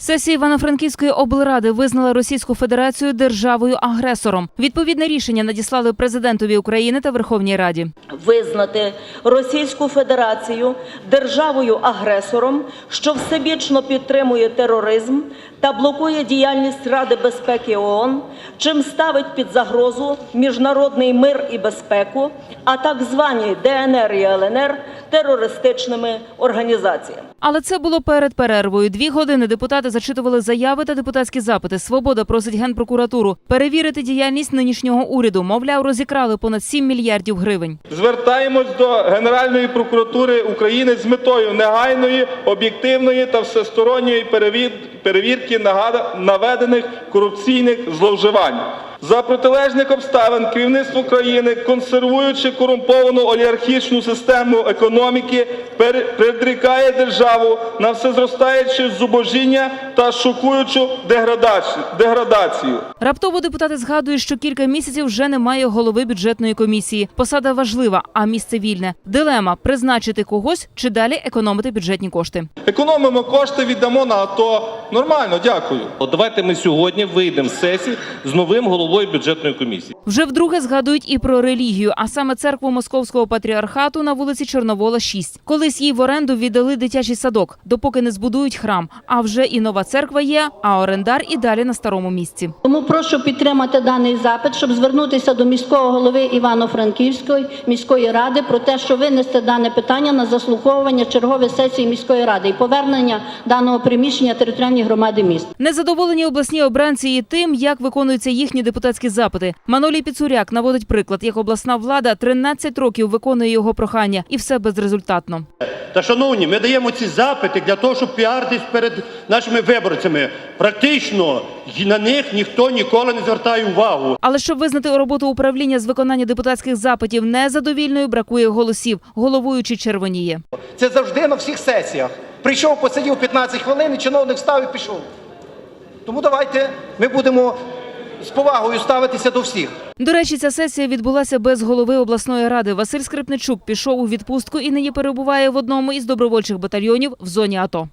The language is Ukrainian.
Сесія Івано-Франківської облради визнала Російську Федерацію державою-агресором. Відповідне рішення надіслали президентові України та Верховній Раді. визнати Російську Федерацію державою-агресором, що всебічно підтримує тероризм та блокує діяльність Ради безпеки ООН, чим ставить під загрозу міжнародний мир і безпеку, а так звані ДНР і ЛНР терористичними організаціями. Але це було перед перервою. Дві години депутати зачитували заяви та депутатські запити. Свобода просить генпрокуратуру перевірити діяльність нинішнього уряду. Мовляв, розікрали понад 7 мільярдів гривень. Звертаємось до Генеральної прокуратури України з метою негайної, об'єктивної та всесторонньої перевір- перевірки наведених корупційних зловживань. За протилежних обставин керівництво країни, консервуючи корумповану олігархічну систему економіки, пер- предрікає державу на всезростаюче зубожіння та шокуючу деградацію. Раптово депутати згадують, що кілька місяців вже немає голови бюджетної комісії. Посада важлива, а місце вільне. Дилема призначити когось чи далі економити бюджетні кошти. Економимо кошти, віддамо на АТО. Нормально, дякую. От давайте ми сьогодні вийдемо з сесії з новим головою бюджетної комісії. Вже вдруге згадують і про релігію, а саме церкву Московського патріархату на вулиці Чорновола, 6. Колись їй в оренду віддали дитячий садок, допоки не збудують храм. А вже і нова церква є, а орендар і далі на старому місці. Тому прошу підтримати даний запит, щоб звернутися до міського голови Івано-Франківської міської ради про те, що винести дане питання на заслуховування чергової сесії міської ради і повернення даного приміщення територіальній громади міст. Незадоволені обласні обранці і тим, як виконуються їхні депутатські запити. Манолій Піцуряк наводить приклад, як обласна влада 13 років виконує його прохання, і все безрезультатно. Та шановні, ми даємо ці запити для того, щоб піаритись перед нашими виборцями. Практично й на них ніхто ніколи не звертає увагу. Але щоб визнати роботу управління з виконання депутатських запитів незадовільною, бракує голосів. Головуючий червоніє. Це завжди на всіх сесіях. Прийшов, посидів 15 хвилин, і чиновник став і пішов. Тому давайте ми будемо з повагою ставитися до всіх. До речі, ця сесія відбулася без голови обласної ради. Василь Скрипничук пішов у відпустку і нині перебуває в одному із добровольчих батальйонів в зоні АТО.